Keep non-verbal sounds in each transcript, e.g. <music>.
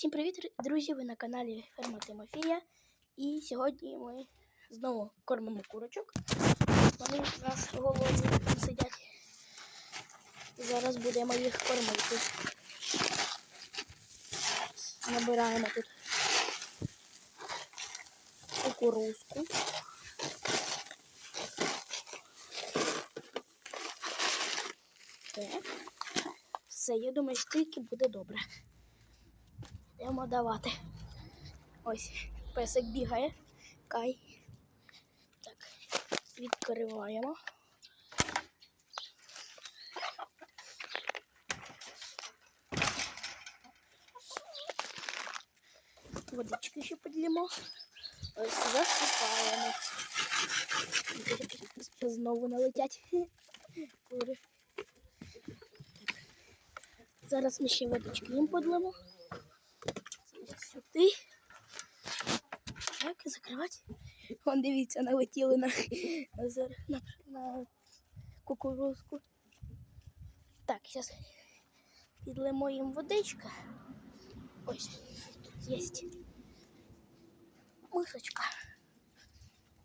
Всім привіт, друзі! Ви на каналі Ферма Тимофія. І сьогодні ми знову кормимо курочок. Вони в нас голодні сидять. Зараз будемо їх кормити. Набираємо тут кукурузку. Так. Все, я думаю, стільки буде добре. Йдемо давати. Ось, песик бігає. Кай. Так, відкриваємо. Водички ще підлімо. Ось засипаємо. Знову налетять кури. Зараз ми ще водички їм подлимо. Так. Вон дивіться, налетіли на, на, зер- на, на кукурузку. Так, зараз підлимо їм водичка. Ось тут є мисочка.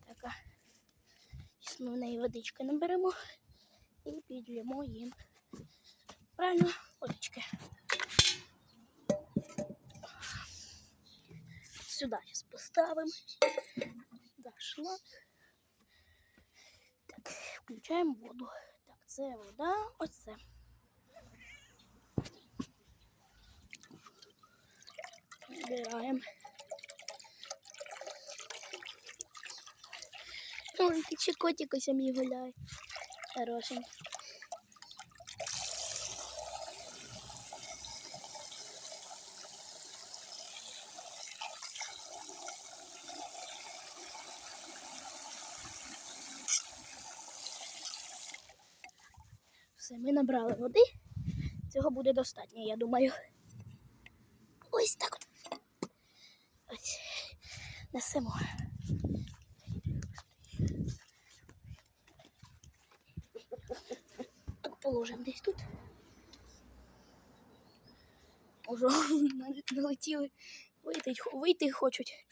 Така. Зараз ми в неї водички наберемо і підлємо їм. Правильно, сюда сейчас поставим. Да, шланг. Так, включаємо воду. Так, це вода, ось це. Збираємо. Ой, чи котик ось мій гуляй. Хороший. Все, ми набрали води. Цього буде достатньо, я думаю. Ось так от. Ось. Несемо. Так положимо десь тут. Уже <laughs> налетіли. Вийти, вийти хочуть,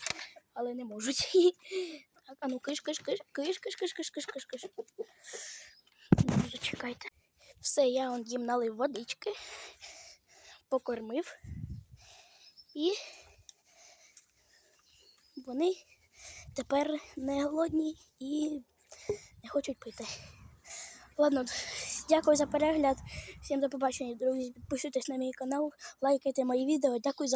але не можуть. <laughs> Так, а ну киш, киш, киш, киш, киш, киш, киш, киш, киш. Я їм налив водички, покормив. І вони тепер не голодні і не хочуть пити. Ладно, дякую за перегляд. Всім до побачення, друзі. Підписуйтесь на мій канал, лайкайте мої відео. Дякую за